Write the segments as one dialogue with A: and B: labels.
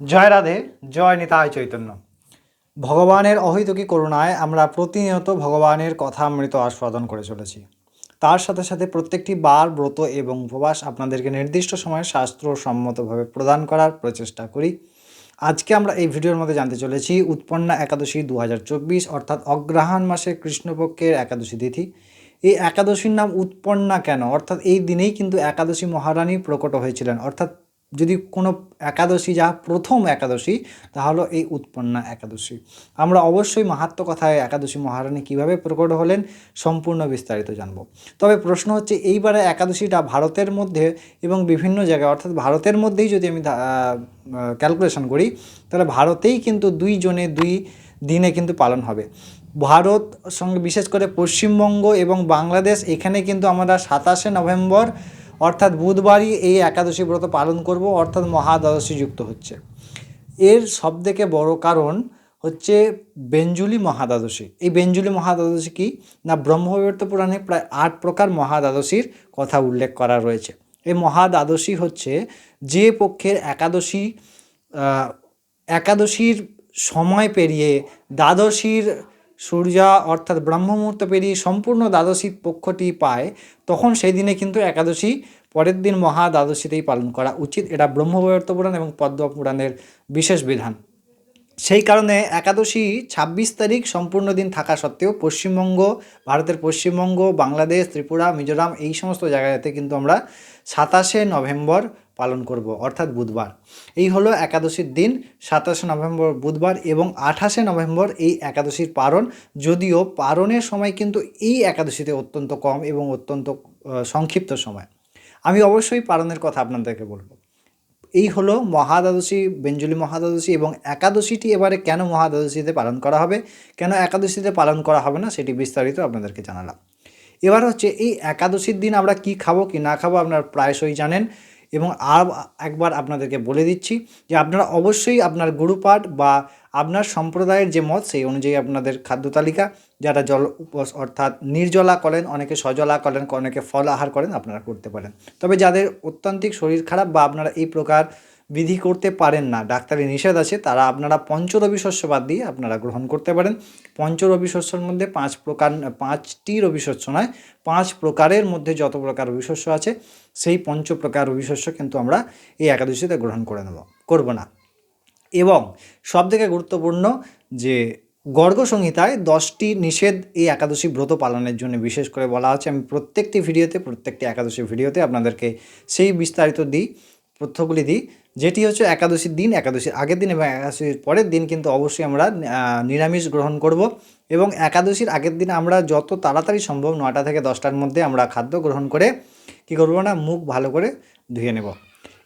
A: জয় রাধে, জয় নিতায় চৈতন্য। ভগবানের অহিতকী করুণায় আমরা প্রতিনিয়ত ভগবানের কথা মৃত আস্বাদন করে চলেছি। তার সাথে সাথে প্রত্যেকটি বার ব্রত এবং উপবাস আপনাদেরকে নির্দিষ্ট সময়ে শাস্ত্রসম্মতভাবে প্রদান করার প্রচেষ্টা করি। আজকে আমরা এই ভিডিওর মধ্যে জানতে চলেছি উৎপন্না একাদশী দু হাজার চব্বিশ, অর্থাৎ অগ্রহায়ণ মাসের কৃষ্ণপক্ষের একাদশী তিথি। এই একাদশীর নাম উৎপন্না কেন? অর্থাৎ এই দিনেই কিন্তু একাদশী মহারানী প্রকট হয়েছিলেন। অর্থাৎ যদি কোনো একাদশী যা প্রথম একাদশী তা তাহলে এই উৎপন্না একাদশী। আমরা অবশ্যই মাহাত্ম কথায় একাদশী মহারানী কীভাবে প্রকট হলেন, সম্পূর্ণ বিস্তারিত জানব। তবে প্রশ্ন হচ্ছে, এইবারে একাদশীটা ভারতের মধ্যে এবং বিভিন্ন জায়গায়, অর্থাৎ ভারতের মধ্যেই যদি আমি ক্যালকুলেশন করি, তাহলে ভারতেই কিন্তু দুই জনে দুই দিনে কিন্তু পালন হবে। ভারত সঙ্গে বিশেষ করে পশ্চিমবঙ্গ এবং বাংলাদেশ, এখানে কিন্তু আমরা সাতাশে নভেম্বর অর্থাৎ বুধবারই এই একাদশী ব্রত পালন করব, অর্থাৎ মহাদ্বাদশী যুক্ত হচ্ছে। এর সবথেকে বড় কারণ হচ্ছে বেঞ্জুলি মহাদ্বাদশী। এই বেঞ্জুলি মহাদ্বাদশী কি? না, ব্রহ্মবৈবর্ত পুরাণে প্রায় আট প্রকার মহাদ্বাদশীর কথা উল্লেখ করা রয়েছে। এই মহাদ্বাদশী হচ্ছে যে পক্ষের একাদশী একাদশীর সময় পেরিয়ে দ্বাদশীর সূর্যা অর্থাৎ ব্রহ্মমুহূর্ত পেরিয়ে সম্পূর্ণ দ্বাদশী পক্ষটি পায়, তখন সেই দিনে কিন্তু একাদশী পরের দিন মহা দ্বাদশীতেই পালন করা উচিত। এটা ব্রহ্মবৈবর্ত পুরাণ এবং পদ্ম পুরাণের বিশেষ বিধান। সেই কারণে একাদশী ছাব্বিশ তারিখ সম্পূর্ণ দিন থাকা সত্ত্বেও পশ্চিমবঙ্গ, ভারতের পশ্চিমবঙ্গ, বাংলাদেশ, ত্রিপুরা, মিজোরাম এই সমস্ত জায়গাতে কিন্তু আমরা সাতাশে নভেম্বর পালন করব, অর্থাৎ বুধবার। এই হলো একাদশীর দিন, সাতাশে নভেম্বর বুধবার এবং আঠাশে নভেম্বর এই একাদশীর পারণ। যদিও পারণের সময় কিন্তু এই একাদশীতে অত্যন্ত কম এবং অত্যন্ত সংক্ষিপ্ত সময়। আমি অবশ্যই পারণের কথা আপনাদেরকে বলব। এই হলো মহাদ্বাদশী, বেঞ্জলি মহাদ্বাদশী এবং একাদশীটি এবারে কেন মহাদ্বাদশীতে পালন করা হবে? কেন একাদশীতে পালন করা হবে না? সেটি বিস্তারিত আপনাদেরকে জানালাম। এবার হচ্ছে এই একাদশীর দিন আমরা কি খাব, কি না খাব আপনারা প্রায়শই জানেন। এবং আর একবার আপনাদেরকে বলে দিচ্ছি যে আপনারা অবশ্যই আপনার গুরুপাঠ বা আপনার সম্প্রদায়ের যে মত, সেই অনুযায়ী আপনাদের খাদ্য তালিকা, যারা জল উপস অর্থাৎ নির্জলা করেন, অনেকে সজলা করেন, অনেকে ফল আহার করেন, আপনারা করতে পারেন। তবে যাদের অত্যন্তিক শরীর খারাপ বা আপনারা এই প্রকার বিধি করতে পারেন না। ডাক্তারি নিষেধ আছে, তারা আপনারা পঞ্চরবি শস্য বাদ দিয়ে আপনারা গ্রহণ করতে পারেন। পঞ্চরবি শস্যের মধ্যে পাঁচ প্রকার, পাঁচটি রবি শস্য নয়, পাঁচ প্রকারের মধ্যে যত প্রকার রবি শস্য আছে, সেই পঞ্চ প্রকার রবি শস্য কিন্তু আমরা এই একাদশীতে গ্রহণ করে নেব, করব না। এবং সবথেকে গুরুত্বপূর্ণ যে গর্গ সংহিতায় দশটি নিষেধ এই একাদশী ব্রত পালনের জন্য বিশেষ করে বলা আছে। আমি প্রত্যেকটি ভিডিওতে, প্রত্যেকটি একাদশী ভিডিওতে আপনাদেরকে সেই বিস্তারিত দিই। তথ্যগুলি দিই, যেটি হচ্ছে একাদশীর দিন, একাদশীর আগের দিন এবং একাদশীর পরের দিন কিন্তু অবশ্যই আমরা নিরামিষ গ্রহণ করব এবং একাদশীর আগের দিন আমরা যত তাড়াতাড়ি সম্ভব নয়টা থেকে দশটার মধ্যে আমরা খাদ্য গ্রহণ করে কী করব না, মুখ ভালো করে ধুয়ে নেব।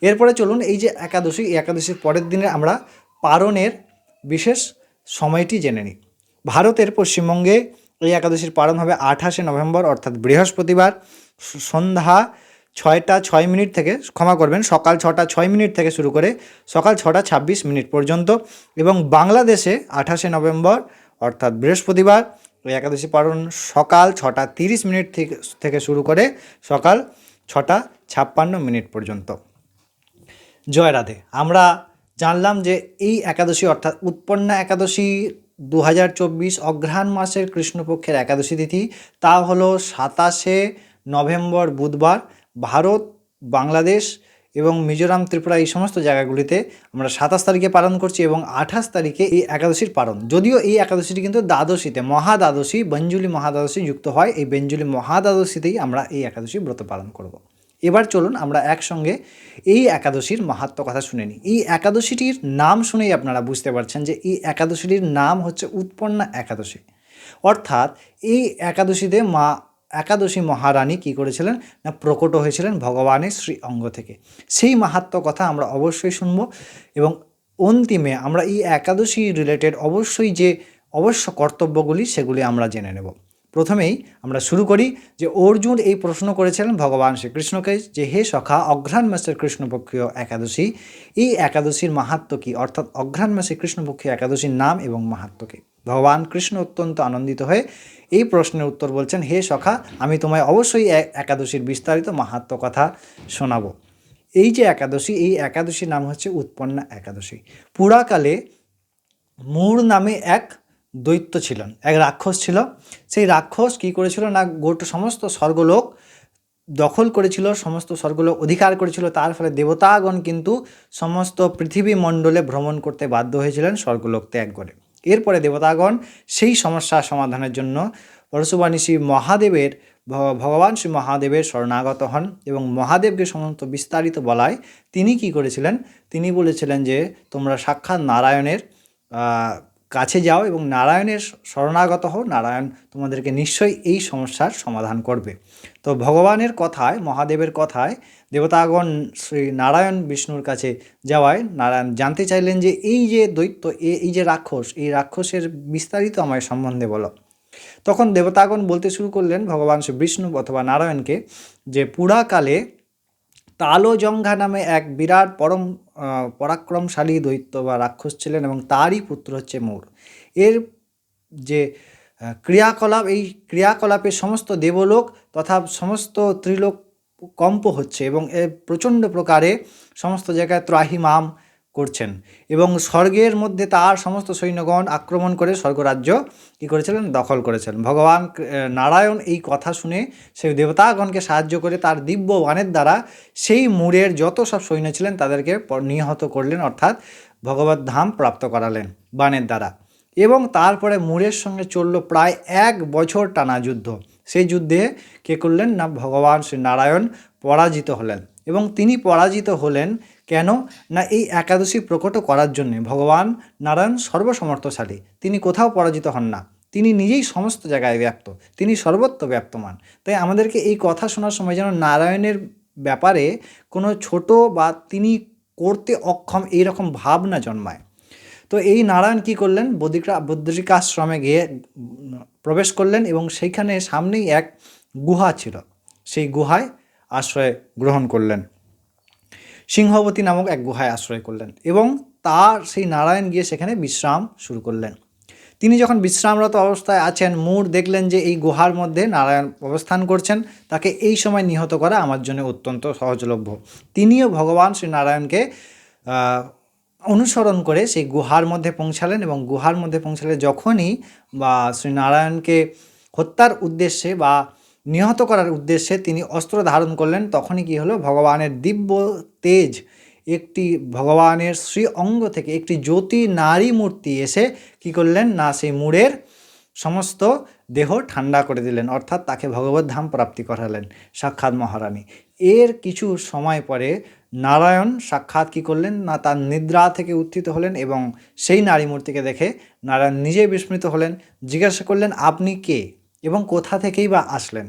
A: এরপরে চলুন এই যে একাদশী, এই একাদশীর পরের দিনে আমরা পারণের বিশেষ সময়টি জেনে নিই। ভারতের পশ্চিমবঙ্গে এই একাদশীর পালন হবে আঠাশে নভেম্বর, অর্থাৎ বৃহস্পতিবার, সন্ধ্যা ছয়টা ছয় মিনিট থেকে, ক্ষমা করবেন, সকাল ছটা ছয় মিনিট থেকে শুরু করে সকাল ছটা ছাব্বিশ মিনিট পর্যন্ত এবং বাংলাদেশে আঠাশে নভেম্বর, অর্থাৎ বৃহস্পতিবার, ওই একাদশী পালন সকাল ছটা তিরিশ মিনিট থেকে শুরু করে সকাল ছটা ছাপ্পান্ন মিনিট পর্যন্ত। জয় রাধে। আমরা জানলাম যে এই একাদশী, অর্থাৎ উৎপন্না একাদশী দু হাজার চব্বিশ অঘ্রাণ মাসের কৃষ্ণপক্ষের একাদশী তিথি, তা হলো সাতাশে নভেম্বর বুধবার ভারত, বাংলাদেশ এবং মিজোরাম, ত্রিপুরা এই সমস্ত জায়গাগুলিতে আমরা সাতাশ তারিখে পালন করছি এবং আঠাশ তারিখে এই একাদশীর পালন। যদিও এই একাদশীটি কিন্তু দ্বাদশীতে, মহাদ্বাদশী বেঞ্জুলি মহাদ্বাদশী যুক্ত হয়, এই বেঞ্জুলি মহাদ্বাদশীতেই আমরা এই একাদশী ব্রত পালন করব। এবার চলুন আমরা একসঙ্গে এই একাদশীর মাহাত্ম কথা শুনে নিই। এই একাদশীটির নাম শুনেই আপনারা বুঝতে পারছেন যে এই একাদশীটির নাম হচ্ছে উৎপন্না একাদশী। অর্থাৎ এই একাদশীতে মা একাদশী মহারানী কি করেছিলেন? না, প্রকট হয়েছিলেন ভগবানের শ্রী অঙ্গ থেকে। সেই মাহাত্ম কথা আমরা অবশ্যই শুনব এবং অন্তিমে আমরা এই একাদশী রিলেটেড অবশ্যই যে, অবশ্য কর্তব্যগুলি সেগুলি আমরা জেনে নেব। প্রথমেই আমরা শুরু করি যে অর্জুন এই প্রশ্ন করেছিলেন ভগবান শ্রীকৃষ্ণকে যে, হে সখা, অঘ্রাণ মাসের কৃষ্ণপক্ষীয় একাদশী। এই একাদশীর মাহাত্ম কী? অর্থাৎ অঘ্রাণ মাসে কৃষ্ণপক্ষীয় একাদশীর নাম এবং মাহাত্ম কি? ভগবান কৃষ্ণ অত্যন্ত আনন্দিত হয়ে এই প্রশ্নের উত্তর বলছেন, হে সখা, আমি তোমায় অবশ্যই একাদশীর বিস্তারিত মাহাত্ম কথা শোনাবো। এই যে একাদশী, এই একাদশীর নাম হচ্ছে উৎপন্না একাদশী। পুরাকালে মূর নামে এক দৈত্য ছিলেন, এক রাক্ষস ছিল। সেই রাক্ষস কি করেছিল না, গোটা সমস্ত স্বর্গলোক দখল করেছিল, সমস্ত স্বর্গলোক অধিকার করেছিল। তার ফলে দেবতাগণ কিন্তু সমস্ত পৃথিবী মণ্ডলে ভ্রমণ করতে বাধ্য হয়েছিলেন স্বর্গলোক ত্যাগ করে। এরপরে দেবতাগণ সেই সমস্যা সমাধানের জন্য পরশুবাণী শ্রী মহাদেবের ভগবান শ্রী মহাদেবের শরণাগত হন এবং মহাদেবকে সমস্ত বিস্তারিত বলায় তিনি কি করেছিলেন? তিনি বলেছিলেন যে তোমরা সাক্ষাৎ নারায়ণের কাছে যাও এবং নারায়ণের শরণাগত হও। নারায়ণ তোমাদেরকে নিশ্চয়ই এই সমস্যার সমাধান করবে। তো ভগবানের কথায়, মহাদেবের কথায়, দেবতাগণ শ্রী নারায়ণ বিষ্ণুর কাছে যাওয়ায় নারায়ণ জানতে চাইলেন যে এই যে দৈত্য এই যে রাক্ষস, এই রাক্ষসের বিস্তারিত আমায় সম্বন্ধে বলো। তখন দেবতাগণ বলতে শুরু করলেন ভগবান শ্রী বিষ্ণু অথবা নারায়ণকে যে পুরাকালে তালজঙ্ঘা নামে এক বিরাট পরম পরাক্রমশালী দৈত্য বা রাক্ষস ছিলেন এবং তারই পুত্র হচ্ছে মোর। এর যে ক্রিয়াকলাপ, এই ক্রিয়াকলাপে সমস্ত দেবলোক তথা সমস্ত ত্রিলোক কম্প হচ্ছে এবং এ প্রচণ্ড প্রকারে সমস্ত জায়গায় ত্রাহিমাম করছেন। এবং স্বর্গের মধ্যে তার সমস্ত সৈন্যগণ আক্রমণ করে স্বর্গরাজ্য কী করেছিলেন? দখল করেছিলেন। ভগবান নারায়ণ এই কথা শুনে সেই দেবতাগণকে সাহায্য করে তার দিব্য বাণের দ্বারা সেই মূরের যত সব সৈন্য ছিলেন তাদেরকে নিহত করলেন, অর্থাৎ ভগবত ধাম প্রাপ্ত করালেন বাণের দ্বারা। এবং তারপরে মূরের সঙ্গে চলল প্রায় এক বছর টানা যুদ্ধ। সেই যুদ্ধে কে করলেন না? ভগবান শ্রী নারায়ণ পরাজিত হলেন। এবং তিনি পরাজিত হলেন কেন? না, এই একাদশী প্রকট করার জন্যে। ভগবান নারায়ণ সর্বসমর্থশালী। তিনি কোথাও পরাজিত হন না। তিনি নিজেই সমস্ত জায়গায় ব্যক্ত। তিনি সর্বত্র ব্যক্তমান। তাই আমাদেরকে এই কথা শোনার সময় যেন নারায়ণের ব্যাপারে কোনো ছোট বা তিনি করতে অক্ষম এই রকম ভাবনা জন্মায়। তো এই নারায়ণ কি করলেন? বদ্রিকা, বদ্রিকাশ্রমে গিয়ে প্রবেশ করলেন এবং সেইখানে সামনেই এক গুহা ছিল। সেই গুহায় আশ্রয় গ্রহণ করলেন। সিংহবতী নামক এক গুহায় আশ্রয় করলেন এবং তার সেই নারায়ণ গিয়ে সেখানে বিশ্রাম শুরু করলেন। তিনি যখন বিশ্রামরত অবস্থায় আছেন মূর দেখলেন যে এই গুহার মধ্যে নারায়ণ অবস্থান করছেন, তাকে এই সময় নিহত করা আমার জন্য অত্যন্ত সহজলভ্য। তিনিও ভগবান শ্রী নারায়ণকে অনুসরণ করে সেই গুহার মধ্যে পৌঁছালেন এবং গুহার মধ্যে পৌঁছালে যখনই বা শ্রী নারায়ণকে হত্যার উদ্দেশ্যে বা নিহত করার উদ্দেশ্যে তিনি অস্ত্র ধারণ করলেন। তখনই কি হলো? ভগবানের দিব্য তেজ একটি ভগবানের শ্রী অঙ্গ থেকে একটি জ্যোতি নারী মূর্তি এসে কি করলেন? না, সেই মূরের সমস্ত দেহ ঠান্ডা করে দিলেন। অর্থাৎ তাকে ভগবত ধাম প্রাপ্তি করালেন সাক্ষাৎ মহারানী। এর কিছু সময় পরে নারায়ণ সাক্ষাৎ কি করলেন? না, তার নিদ্রা থেকে উত্থিত হলেন এবং সেই নারী মূর্তিকে দেখে নারায়ণ নিজে বিস্মৃত হলেন। জিজ্ঞাসা করলেন, আপনি কে? এবং কোথা থেকেই বা আসলেন?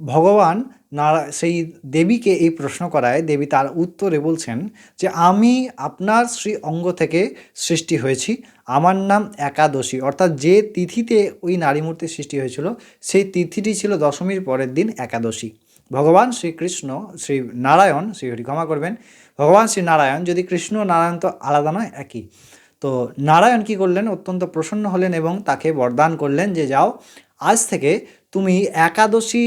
A: ভগবান নারা, সেই দেবীকে এই প্রশ্ন করায়, দেবী তার উত্তরে বলছেন যে, আমি আপনার শ্রী অঙ্গ থেকে সৃষ্টি হয়েছি। আমার নাম একাদশী। অর্থাৎ যে তিথিতে ওই নারী মূর্তির সৃষ্টি হয়েছিল, সেই তিথিটি ছিল দশমীর পরের দিন একাদশী। ভগবান শ্রীকৃষ্ণ, শ্রী নারায়ণ শ্রীহরি ক্ষমা করবেন, ভগবান শ্রী নারায়ণ যদি কৃষ্ণ নারায়ণ তো আলাদা নয়, একই। তো নারায়ণ কি করলেন? অত্যন্ত প্রসন্ন হলেন এবং তাকে বরদান করলেন যে, যাও আজ থেকে তুমি একাদশী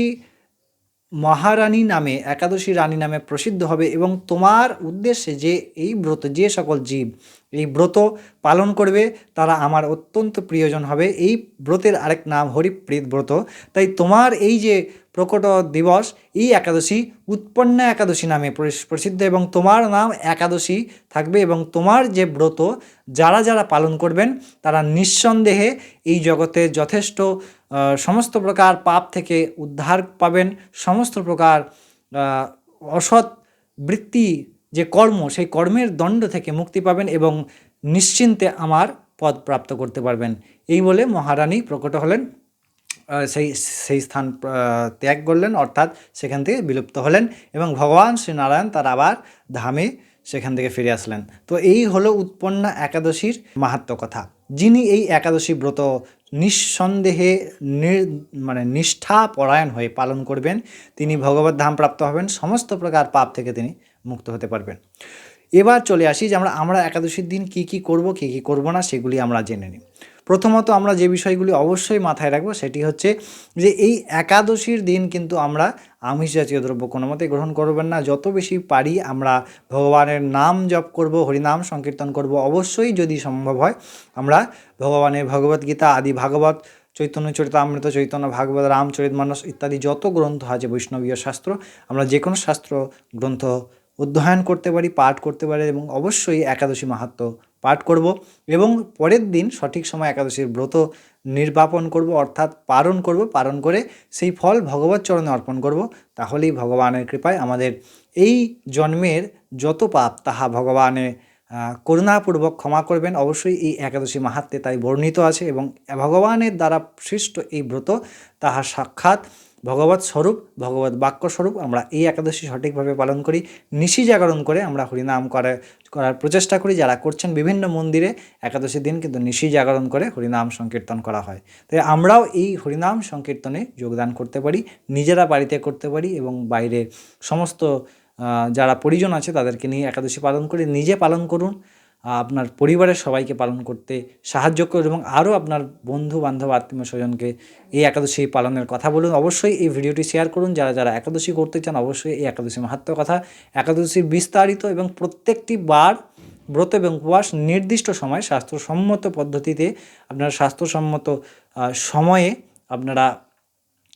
A: মহারানী নামে, একাদশী রানী নামে প্রসিদ্ধ হবে এবং তোমার উদ্দেশ্যে যে এই ব্রত, যে সকল জীব এই ব্রত পালন করবে, তারা আমার অত্যন্ত প্রিয়জন হবে। এই ব্রতের আরেক নাম হরিপ্রীত ব্রত। তাই তোমার এই যে প্রকট দিবস, এই একাদশী উৎপন্না একাদশী নামে প্রসিদ্ধ এবং তোমার নাম একাদশী থাকবে এবং তোমার যে ব্রত, যারা যারা পালন করবেন, তারা নিঃসন্দেহে এই জগতে যথেষ্ট সমস্ত প্রকার পাপ থেকে উদ্ধার পাবেন, সমস্ত প্রকার অসৎ বৃত্তি যে কর্ম, সেই কর্মের দণ্ড থেকে মুক্তি পাবেন এবং নিশ্চিন্তে আমার পদ প্রাপ্ত করতে পারবেন। এই বলে মহারানী প্রকট হলেন সেই সেই স্থান ত্যাগ করলেন, অর্থাৎ সেখান থেকে বিলুপ্ত হলেন এবং ভগবান শ্রীনারায়ণ তার আবার ধামে সেখান থেকে ফিরে আসলেন। তো এই হলো উৎপন্না একাদশীর মাহাত্ম্য কথা। যিনি এই একাদশী ব্রত নিঃসন্দেহে মানে নিষ্ঠা পরায়ণ হয়ে পালন করবেন, তিনি ভগবত ধাম প্রাপ্ত হবেন, সমস্ত প্রকার পাপ থেকে তিনি মুক্ত হতে পারবেন। এবার চলে আসি যে আমরা আমরা একাদশীর দিন কি কি করব, কি কি করব না, সেগুলি আমরা জেনে নিই। প্রথমত আমরা যে বিষয়গুলি অবশ্যই মাথায় রাখব, সেটি হচ্ছে যে এই একাদশীর দিন কিন্তু আমরা আমিষ জাতীয় দ্রব্য কোনো মতে গ্রহণ করবেন না। যত বেশি পারি আমরা ভগবানের নাম জপ করব, হরিনাম সংকীর্তন করব। অবশ্যই যদি সম্ভব হয়, আমরা ভগবানের ভগবদ্গীতা আদি ভাগবত, চৈতন্য চরিতামৃত, চৈতন্য ভাগবত রামচরিত মানস ইত্যাদি যত গ্রন্থ আছে, বৈষ্ণবীয় শাস্ত্র, আমরা যে কোনো শাস্ত্র গ্রন্থ অধ্যয়ন করতে পারি পাঠ করতে পারি এবং অবশ্যই একাদশী মাহাত্ম্য পাঠ করব এবং পরের দিন সঠিক সময় একাদশীর ব্রত নির্বাপন করব অর্থাৎ পালন করব পালন করে সেই ফল ভগবত চরণে অর্পণ করব। তাহলেই ভগবানের কৃপায় আমাদের এই জন্মের যত পাপ তাহা ভগবানের আহ, করুণাপূর্বক ক্ষমা করবেন। অবশ্যই এই একাদশী মাহাত্মে তাই বর্ণিত আছে এবং ভগবানের দ্বারা সৃষ্ট এই ব্রত তাহা সাক্ষাৎ ভগবত স্বরূপ ভগবত বাক্য স্বরূপ আমরা এই একাদশী সঠিকভাবে পালন করি, নিশি জাগরণ করে আমরা হরিনাম করে, করার প্রচেষ্টা করি। যারা করছেন বিভিন্ন মন্দিরে একাদশী দিন কিন্তু নিশি জাগরণ করে হরিনাম সংকীর্তন করা হয়। তাই আমরাও এই হরিনাম সংকীর্তনে যোগদান করতে পারি, নিজেরা বাড়িতে করতে পারি এবং বাইরে সমস্ত যারা পরিজন আছে তাদেরকে নিয়ে একাদশী পালন করে। নিজে পালন করুন আপনার পরিবারের সবাইকে পালন করতে সাহায্য করুন এবং আরও আপনার বন্ধু বান্ধব, আত্মীয় স্বজনকে এই একাদশী পালনের কথা বলুন। অবশ্যই এই ভিডিওটি শেয়ার করুন। যারা যারা একাদশী করতে চান, অবশ্যই এই একাদশী মাহাত্ম্য কথা, একাদশীর বিস্তারিত এবং প্রত্যেকটি বার ব্রত এবং উপবাস নির্দিষ্ট সময় স্বাস্থ্যসম্মত পদ্ধতিতে, আপনার স্বাস্থ্যসম্মত সময়ে আপনারা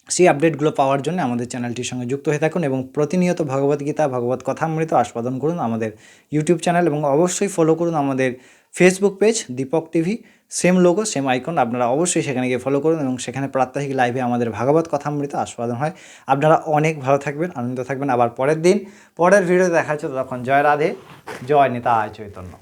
A: সেই আপডেটগুলো পাওয়ার জন্য আমাদের চ্যানেলটির সঙ্গে যুক্ত হয়ে থাকুন এবং প্রতিনিয়ত ভগবদ্গীতা ভগবত কথামৃত আস্বাদন করুন আমাদের ইউটিউব চ্যানেল এবং অবশ্যই ফলো করুন আমাদের Facebook page Deepak TV same logo same icon আপনারা অবশ্যই সেখানে গিয়ে ফলো করুন এবং সেখানে প্রাত্যহিক লাইভে আমাদের ভাগবত কথামৃত আস্বাদন হয়। আপনারা অনেক ভালো থাকবেন, আনন্দ থাকবেন। আবার পরের দিন, পরের ভিডিও দেখা হচ্ছে তখন জয় রাধে, জয় নেতা চৈতন্য।